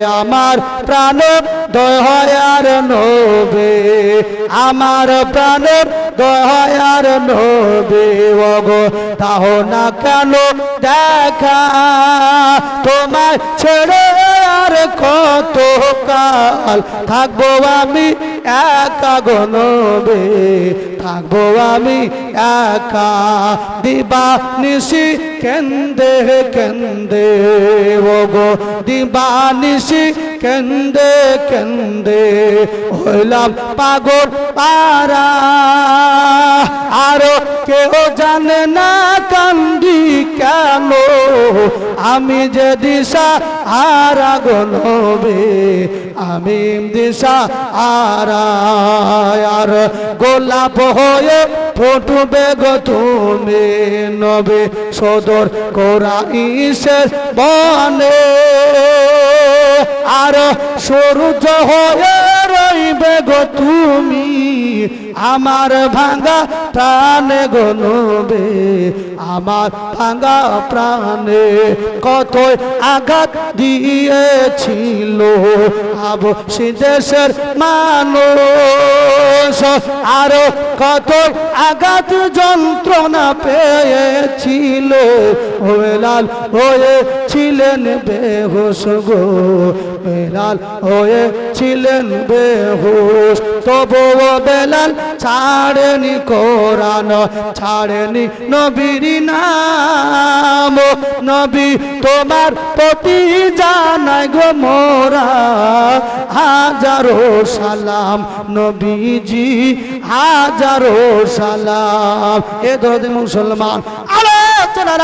আমার প্রাণ দয়ার নবে, আমার প্রাণ দয়ার নবে। ওগো, তাহ না কেন দেখা তোমার ছেড়ে কত কাল থাকব আমি একা গনবে থাকব আমি একা। দিবা নিশি কেন্দে কেন্দে, ওগো। দিবা নিশি কেন্দে কেন্দে, হইলাম পাগল পারা আরও কেউ জানে না কান্দি কেন? আমি যে দিশা হারা গনবে আমি দিশা আর গোলাপ হয়ে ফুটবে গো তুমি নবে সদর কোরা ইসের বনে আর সূর্য হয়ে রইবে গো তুমি, আমার ভাঙা প্রাণে গনবে আমার ভাঙা প্রাণে কত আঘাত দিয়েছিল। আব দেশের মানুষ আরও কত আঘাত যন্ত্রণা পেয়েছিল। বেলাল হয়েছিলেন বেহুশ গো, বেলাল হয়েছিলেন বেহুশ। তবুও বেলাল ছাড়েনি কোরআন, ছাড়েনি নবীর নাম। নবী তোমার প্রতি জানাই গো মোরা হাজারো সালাম। নবীজি হাজারো সালাম। এ ধরে মুসলমান, আলোচনা